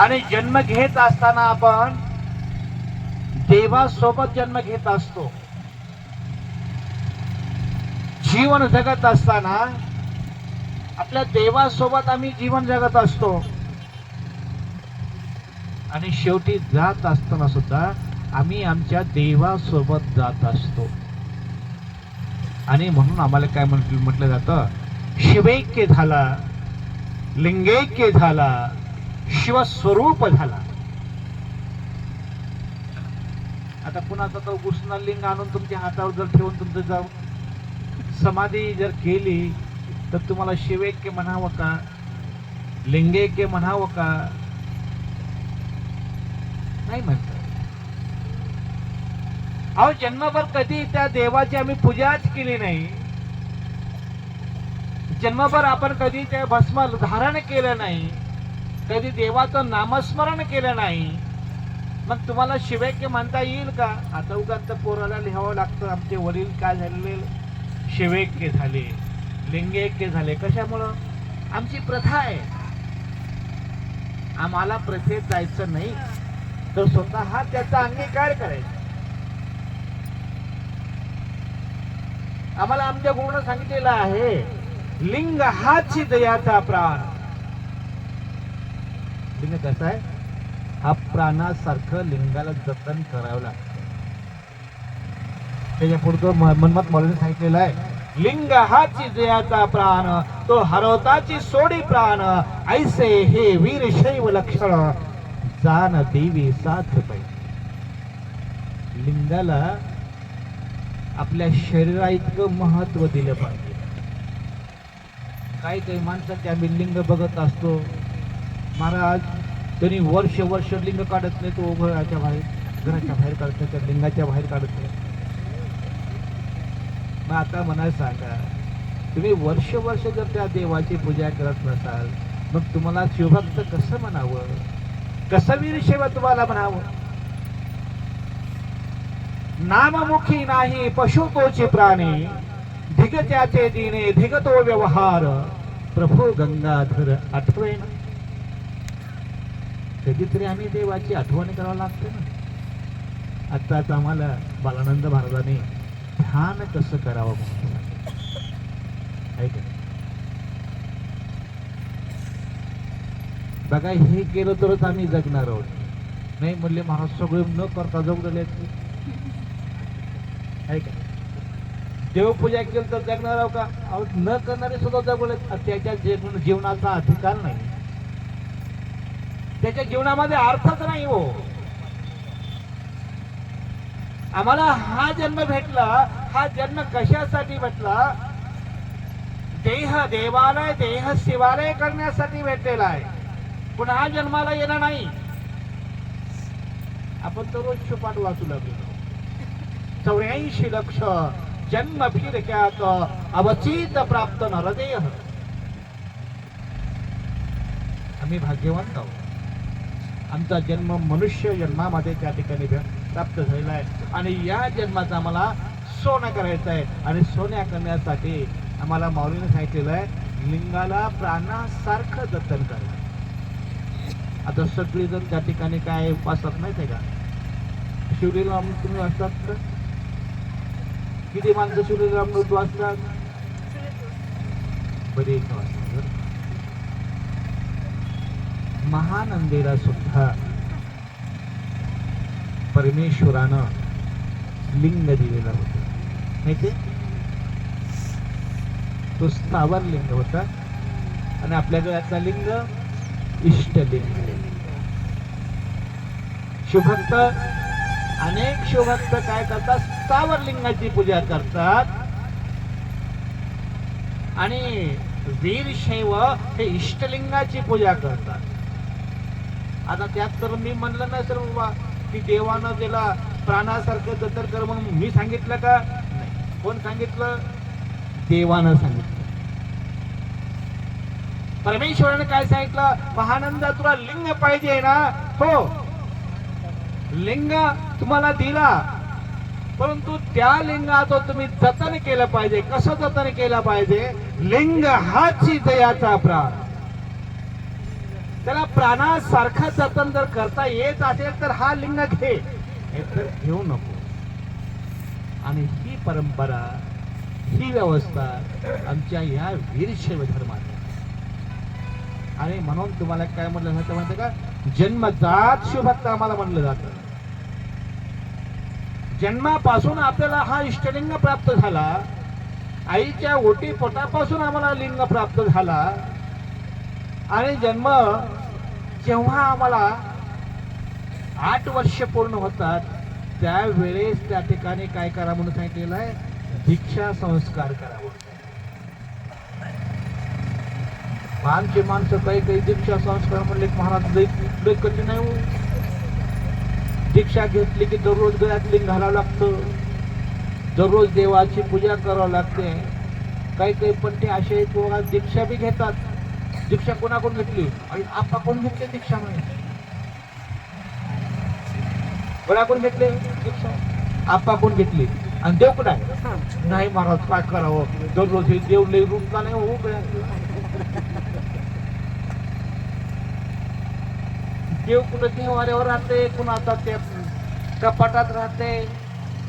आणि जन्म घेत असताना आपण देवासोबत जन्म घेत असतो. जीवन जगत असताना आपल्या देवासोबत आम्ही जीवन जगत असतो. आणि शेवटी जात असताना सुद्धा आम्ही आमच्या देवासोबत जात असतो. आणि म्हणून आम्हाला काय म्हटलं म्हटलं जातं? शिवैक्य झाला लिंगैक्य झाला शिवस्वरूप झाला. आता कुणाचा तो कृष्ण लिंग आणून तुमच्या हातावर जर ठेवून तुमचं जर समाधी जर केली तर तुम्हाला शिवैक्य म्हणावं का? लिंगैक्य म्हणावं का? नाही म्हणत. अहो जन्मभर कधी त्या देवाची आम्ही पूजाच केली नाही. जन्मभर आपण कधी त्या भस्म धारण केलं नाही. कधी देवाचं नामस्मरण केलं नाही मग तुम्हाला शिवैक्य म्हणता येईल का? आता उगाच पोराला लिहावं लागतं. आमचे वडील काय झालेले शिवैक्य झाले लिंगैक्य झाले. कशामुळं? आमची प्रथा आहे. आम्हाला प्रथेत जायचं नाही तर स्वतः हा त्याचा अंगीकार करायचा. आम्हाला आमच्या गुरुनं सांगितलेलं आहे लिंग हाची दयाचा प्राण. लिंग कसं आहे? हा प्राणासारखं लिंगाला जतन करावं लागतं. त्याच्या पुढचं मनमत मौलीने सांगितलेलं आहे लिंग हाची दयाचा प्राण तो हरवताची सोडी प्राण ऐसे हे वीर शैव लक्षण जान देवी साथ पै लिंगाला आपल्या शरीरा इतकं महत्त्व दिलं पाहिजे. काही काही माणसं आम्ही लिंग बघत असतो. महाराज त्यांनी वर्ष वर्ष लिंग काढत नाही तो घराच्या बाहेर घराच्या बाहेर काढत नाही त्या लिंगाच्या बाहेर काढत नाही. मग आता म्हणायला सांगा तुम्ही वर्ष वर्ष जर त्या देवाची पूजा करत नसाल मग तुम्हाला शिवभक्त कसं म्हणावं? कसं वीर सेवा तुम्हाला म्हणावं? नाममुखी नाही पशु तोचे प्राणी धिगत्याचे दिने धिगतो व्यवहार. प्रभू गंगाधर आठवेना. कधीतरी आम्ही देवाची आठवण करावं लागते ना. आत्ताच आम्हाला बालानंद महाराजांनी ध्यान कसं करावं म्हणून आहे बघा हे केलं तरच आम्ही जगणार आहोत. नाही म्हणले महाराज सगळे न करता जगलेले आहे ऐका. देवपूजा केली तर जगणार आहो का? अहो न करणारे सुद्धा जगले त्याच्या जीवनाचा अधिकार नाही. त्याच्या जीवनामध्ये अर्थच नाही हो. आम्हाला हा जन्म भेटला हा जन्म कशासाठी भेटला? देह देवालय देह शिवालय करण्यासाठी भेटलेला आहे. पुन्हा जन्माला येणार नाही. आपण तर रोज छुपाट वाचू लागलो. चौऱ्याऐंशी लक्ष जन्म फिरक्यात अवचित प्राप्त नरदेह. आम्ही भाग्यवंत आहोत. आमचा जन्म मनुष्य जन्मामध्ये त्या ठिकाणी प्राप्त झालेला आहे. आणि या जन्माचा आम्हाला सोनं करायचं आहे. आणि सोन्या करण्यासाठी आम्हाला माऊलीने सांगितलेलं आहे लिंगाला प्राणासारखं जतन करायचं आता सगळेजण त्या ठिकाणी काय उपासत नाही का? शिवलीला तुम्ही असतात तर किती माणसं शिवलीला अमृत वाचतात बरे एक वाचतात बरं. महानंदेला सुद्धा परमेश्वरानं लिंग दिलेलं होतं. माहिती तो स्थावर लिंग होता. आणि आपल्या लिंग इष्टलिंग शिवभक्त अनेक शिवभक्त काय करतात? स्थावर लिंगाची पूजा करतात. आणि वीरशैव हे इष्टलिंगाची पूजा करतात. आता त्यात तर मी म्हणलं नाही सर बाबा की देवानं त्याला प्राणासारखं जतर कर म्हणून मी सांगितलं का? नाही. कोण सांगितलं? देवानं सांगितलं. परमेश्वराने काय सांगितलं? महानंदा तुला लिंग पाहिजे ना? हो. लिंग तुम्हाला दिला. परंतु त्या लिंगाचं तुम्ही जतन केलं पाहिजे. कसं जतन केलं पाहिजे? लिंग हाची याचा प्राण. त्याला प्राणासारखा जतन जर करता येत असेल तर हा लिंग घे. तर घेऊ नको. आणि ही परंपरा ही व्यवस्था आमच्या या वीरशैव धर्मात आणि म्हणून तुम्हाला काय म्हटलं जातं माहिती का? जन्मजात शिवभक्त आम्हाला म्हणलं जातं. जन्मापासून आपल्याला हा इष्टलिंग प्राप्त झाला. आईच्या ओटी पोटापासून आम्हाला लिंग प्राप्त झाला. आणि जन्म जेव्हा आम्हाला आठ वर्ष पूर्ण होतात त्यावेळेस त्या ठिकाणी काय करा म्हणून सांगितलेलं आहे? दीक्षा संस्कार करा म्हणून. आमची माणसं काही काही दीक्षा संस्कार म्हणले की महाराज लई कठीण नाही हो. दीक्षा घेतली की दररोज गळ्यात लिंग घालावं लागतं. दररोज देवाची पूजा करावं लागते. काही काही पण ते असे किंवा दीक्षा बी घेतात. दीक्षा कोणाकडून घेतली? आणि आपा कोण घेतले दीक्षा म्हणे कोणाकडून घेतले दीक्षा? आपा कोण घेतली? आणि देव कुठं आहे? नाही महाराज काय करावं? दररोज हे देव लई रूपला नाही हो गळ्यात देव कुठं देवाऱ्यावर राहते कुणाचा ते कपाटात राहते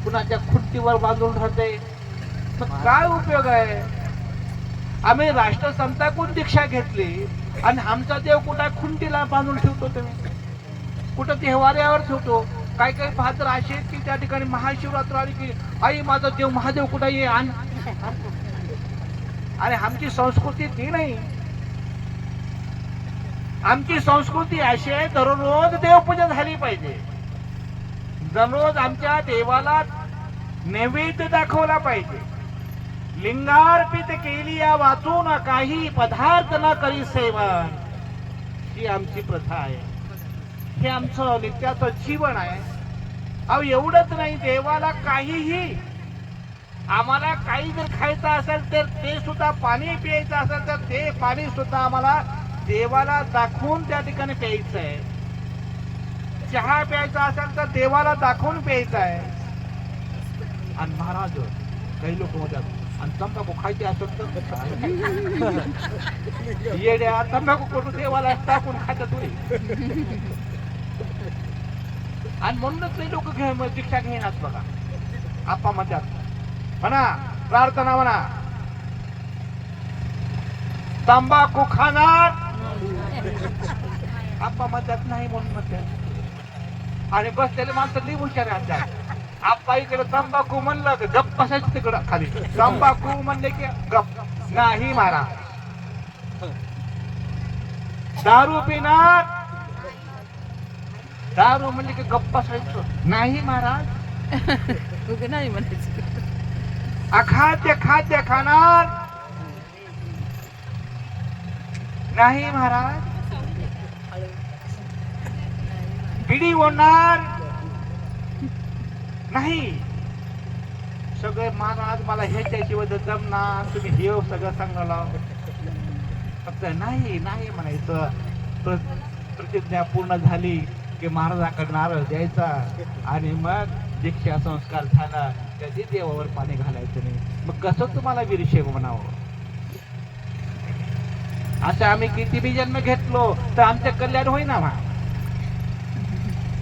कुणाच्या खुर्चीवर बांधून राहते. मग काय उपयोग आहे? आम्ही राष्ट्र राष्ट्रसंताकडून दीक्षा घेतली? आणि आमचा देव कुठं खुंटीला बांधून ठेवतो तुम्ही? कुठं देवाऱ्यावर ठेवतो? काही काही पात्र असे की त्या ठिकाणी महाशिवरात्र आली की आई माझा देव महादेव कुठं ये आणि. आमची संस्कृती ती नाही. आमची संस्कृती अशी आहे दररोज देवपूजा झाली पाहिजे. दररोज आमच्या देवाला नैवेद्य दाखवला पाहिजे. लिंगार्पित केली या वाचून काही पदार्थ न करी सेवन. ही आमची प्रथा आहे. हे आमचं नित्याचं जीवन आहे. अहो एवढंच नाही देवाला काहीही आम्हाला काही जर खायचं असेल तर ते सुद्धा पाणी प्यायचं असेल तर ते पाणी सुद्धा आम्हाला देवाला दाखवून त्या ठिकाणी प्यायचं आहे. चहा प्यायचा असेल तर देवाला दाखवून प्यायचा आहे. आणि महाराज काही लोक म्हणतात तंबाखू खायचे असेल तर येड्या तंबाखू कुठून देवाला टाकून खातात तुम्ही आणि म्हणूनच ते लोक घे दीक्षा घेणार बघा आपा म्हणतात म्हणा प्रार्थना म्हणा तंबाखू खाणार आपा म्हणतात नाही म्हणून म्हणतात आणि बसलेले माणसं लई हुशार राहतात आपा इकडे तंबाखू म्हणलं की गप्प बसायचं तिकडं खाली. तंबाखू म्हणले की गप्प. नाही मारा. दारू पिणार. दारू म्हणजे की गप्प बसायचं. नाही महाराज नाही म्हणायचं. अखाद्य खाद्य खाणार. नाही महाराज बिडी ओढणार. नाही. सगळे महाराज मला ह्याच्याशिवाय तर जमणार. तुम्ही देव सगळं सांगायला फक्त नाही नाही म्हणायचं. प्र- प्रतिज्ञा पूर्ण झाली की महाराजाकडे नारळ द्यायचा. आणि मग दीक्षा संस्कार झाला. कधी देवावर पाणी घालायचं नाही. मग कसं तुम्हाला वीरशैव म्हणावं? असं आम्ही किती बी जन्म घेतलो तर आमचं कल्याण होईल ना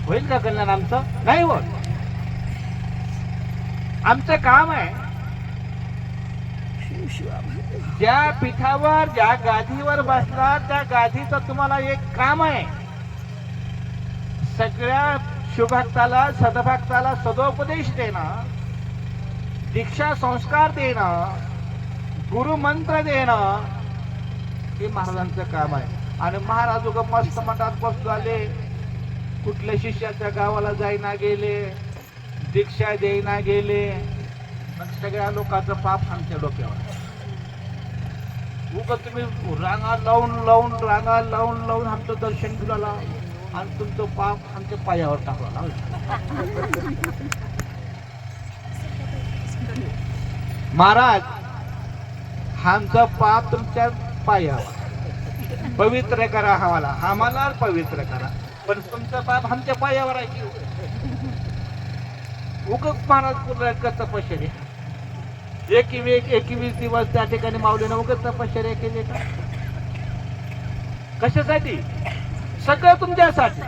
होईल का कल्याण आमचं? नाही होत. आमचं काम आहे. ज्या पीठावर ज्या गादीवर बसला त्या गादीचं तुम्हाला एक काम आहे. सगळ्या शुभक्ताला सदभक्ताला सदोपदेश देणं दीक्षा संस्कार देणं गुरुमंत्र देणं हे महाराजांचं काम आहे. आणि महाराज उगा मस्त मठात बसलो आले. कुठल्या शिष्याच्या गावाला जाईना गेले. दीक्षा देईना गेले. मग सगळ्या लोकांचं पाप आमच्या डोक्यावर. उग तुम्ही रांगा लावून लावून रांगा लावून लावून आमचं दर्शन दिला आणि तुमचं पाप आमच्या पायावर टाकला महाराज आमचं पाप तुमच्या पायावर. पवित्र करा आम्हाला. आम्हाला पवित्र करा. पण तुमचं पाप आमच्या पायावर आहे की? उग महाराज पूर्ण तपश्चर्या. एकवीस एकवीस दिवस त्या ठिकाणी माऊलीनं उगत तपश्चर्या केली का? कशासाठी? सगळं तुमच्यासाठी.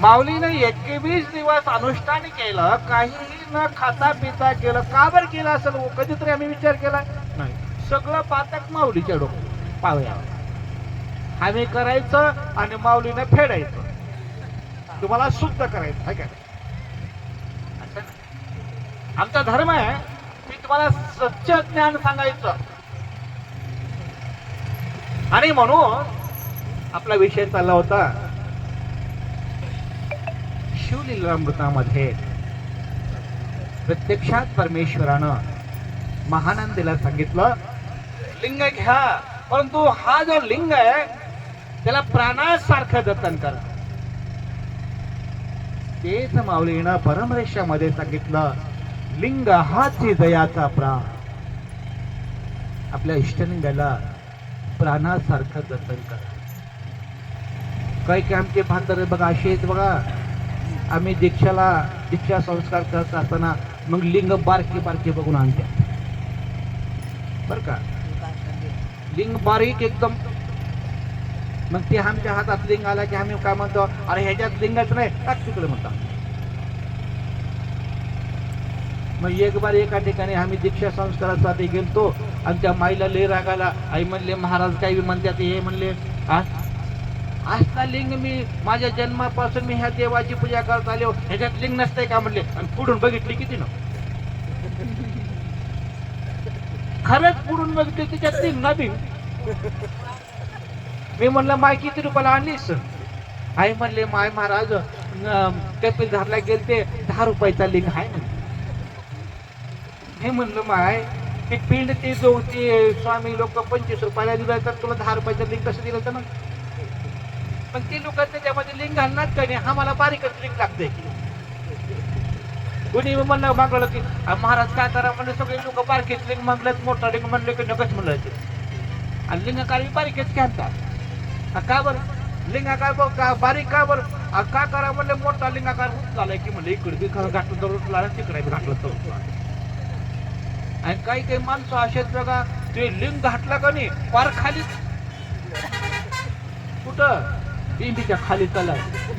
माऊलीने एकवीस दिवस अनुष्ठान केलं काहीही न खाता पिता केलं. का बरं केलं असेल? हो? कधीतरी आम्ही विचार केला. नाही. सगळं पातक माऊलीच्या डोकं पावया आम्ही करायचं आणि माऊलीने फेडायचं. तुम्हाला शुद्ध करायचं आहे का आमचा धर्म आहे मी तुम्हाला सच्च ज्ञान सांगायचं. आणि म्हणून आपला विषय चालला होता शिवलीलामृतामध्ये प्रत्यक्षात परमेश्वरानं महानंदीला सांगितलं लिंग घ्या. परंतु हा जो लिंग आहे त्याला प्राणासारखं जतन करा. तेच माऊलीनं परमरेषामध्ये सांगितलं लिंग हाची दयाचा प्राण. आपल्या इष्टलिंगाला प्राणासारखं जतन करा. काही काय आमचे भातर बघा असे आहेत बघा. आम्ही दीक्षाला दीक्षा संस्कार करत असताना मग लिंग बारकी बारकी बघून आणत्या बर का? लिंग बारीक एकदम मग ते आमच्या हातात लिंग आला की आम्ही काय म्हणतो अरे ह्याच्यात लिंगच नाही. टाक तिकडे म्हणता मग एक बार एका ठिकाणी आम्ही दीक्षा संस्कारासाठी गेलतो. आमच्या माईला लय रागाला आई म्हणले महाराज काही बी म्हणतात हे म्हणले. "आ? असला लिंग मी माझ्या जन्मापासून मी ह्या देवाची पूजा करत आलो. ह्याच्यात लिंग नसतंय का? म्हणले. आणि पुढून बघितली किती ना. खरंच पुढून बघितली त्याच्यात लिंग नवीन मी म्हणलं माय किती रुपयाला आणलीस? आई म्हणले माय महाराज कपिल धारला गेलते दहा रुपयाचा लिंग आहे ना. हे म्हणलं माय ते पिंड ते जो ते स्वामी लोक पंचवीस रुपयाला दिलं तर तुला दहा रुपयाचं लिंग कसं दिलं तर ना पण ते लोक त्याच्यामध्ये लिंग घालणार का नाही? हा मला बारीकच लिंग लागते कोणी म्हणलं मागवलं की महाराज काय करा म्हणलं सगळे लोक बारकेच लिंग म्हणलं मोठा लिंग म्हणलं की नकच म्हणलं आणि लिंगाकार बारीकच घालतात का बरं? लिंगाकार बघ का बारीक का बरं? का करा म्हणले मोठा लिंगाकार होत झालाय की म्हणले इकडे बी घातलं तर उठला तिकडे घातलं तर. आणि काही काही माणसं असेच बघा ते लिंग घातला का नाही पार खाली. कुठं? बीबीच्या खाली चला.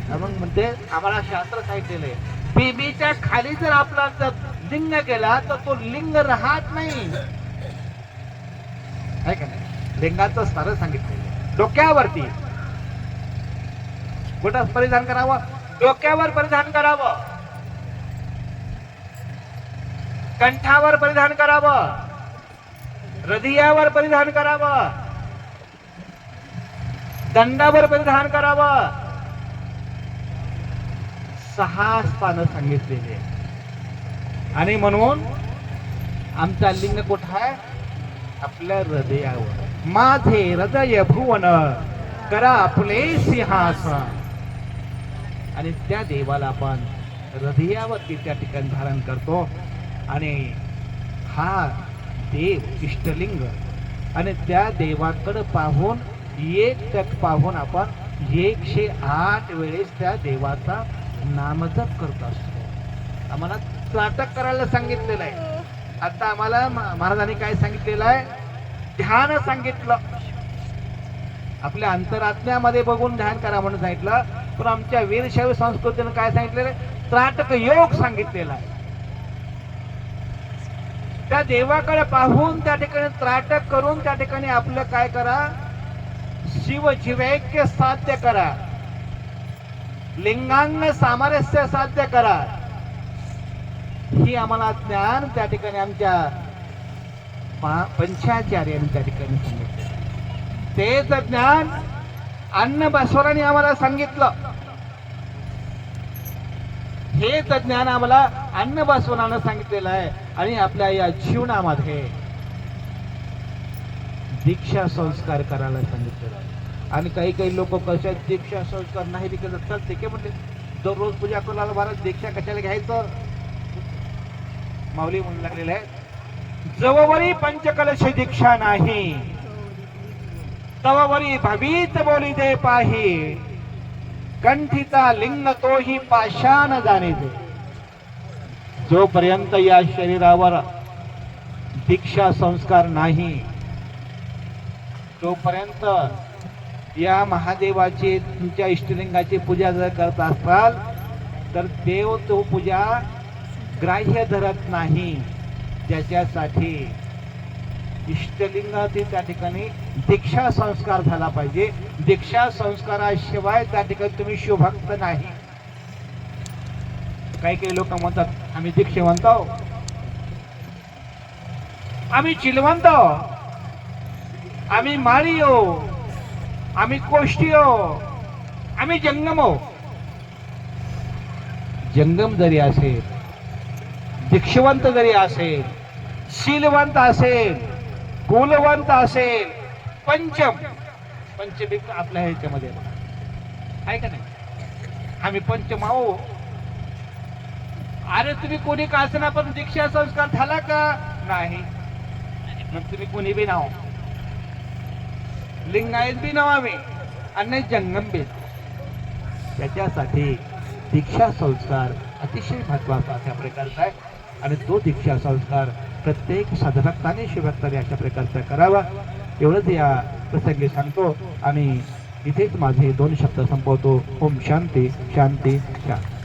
मग म्हणते आम्हाला शास्त्र सांगितलेलं आहे. बीबीच्या खाली जर आपला जर लिंग गेला तर तो लिंग राहत नाही. का नाही? लिंगाचं सारं सांगितलेलं डोक्यावरती. कुठं परिधान करावं? डोक्यावर परिधान करावं. कंठावर परिधान करावं. हृदयावर परिधान करावं. दंडावर परिधान करावं. सहा स्थानं सांगितलेली आणि म्हणून आमचा लिंग कुठं आहे? आपल्या हृदयावर. माझे हृदय भुवन करा आपले सिंहासन आणि त्या देवाला आपण हृदयावरती त्या ठिकाणी धारण करतो. आणि हा देव इष्टलिंग. आणि त्या देवाकडे पाहून एक तक पाहून आपण एकशे आठ वेळेस त्या देवाचा नामजप करत असतो. आम्हाला नाटक करायला सांगितलेलं आहे. आता आम्हाला महाराजांनी काय सांगितलेलं आहे? ध्यान सांगितलं. आपल्या अंतरात्म्यामध्ये बघून ध्यान करा म्हणून सांगितलं. पण आमच्या वीरशैव संस्कृतीनं काय सांगितलेलं? आहे त्राटक योग सांगितलेला आहे. त्या देवाकडे पाहून त्या ठिकाणी त्राटक करून त्या ठिकाणी आपलं काय करा? शिव जिवैक्य साध्य करा. लिंगांग सामरस्य साध्य करा. ही आम्हाला ज्ञान त्या ठिकाणी आमच्या पा- पंचाचार्यांनी त्या ठिकाणी सांगितलं. तेच ज्ञान अन्न बसवराने आम्हाला सांगितलं. हेच ज्ञान आम्हाला अन्न बसवनानं सांगितलेलं आहे आणि आपल्या या जीवनामध्ये दीक्षा संस्कार करायला सांगितलेलं आहे. आणि काही काही लोक कशा दीक्षा संस्कार नाही दिले असतात ते काय म्हणते दररोज पूजा करायला महाराज दीक्षा कशाला घ्यायचं? माऊली म्हणू लागलेलं आहे जववरी पंचकलश दीक्षा नाही. तववरी भवीत बोली दे पाही. कंठीचा लिंग तोही पाषाण जाणे दे. जोपर्यंत या शरीरावर दीक्षा संस्कार नाही तोपर्यंत या महादेवाची तुमच्या इष्टलिंगाची पूजा जर करत असाल तर देव तो पूजा ग्राह्य धरत नाही. ज्याच्यासाठी इष्टलिंगातील त्या ठिकाणी दीक्षा संस्कार झाला पाहिजे. दीक्षा संस्काराशिवाय त्या ठिकाणी तुम्ही शिवभक्त नाही. काही काही लोक म्हणतात आम्ही दीक्षेवंत आहो. आम्ही चिलवंत आम्ही माळी हो आम्ही कोष्टी हो आम्ही जंगम हो जंगम जरी असेल दीक्षवंत जरी असेल शीलवंत असेल कुलवंत असेल पंचम. पंचमी आपल्या ह्याच्यामध्ये आहे का नाही? आम्ही पंचम आहो. अरे तुम्ही कोणी का असेना पण दीक्षा संस्कार झाला का? नाही. मग तुम्ही कोणी बी नाव. लिंगायत बी नाव आम्ही आणि नाही जंगम बी. त्याच्यासाठी दीक्षा संस्कार अतिशय महत्त्वाचा अशा प्रकारचा आहे. आणि तो दीक्षा संस्कार प्रत्येक साधभक्ताने शिवभक्ताने अशा प्रकारचा करावा एवढंच या प्रसंगी सांगतो. आणि इथेच माझे दोन शब्द संपवतो. ओम शांती शांती शांती.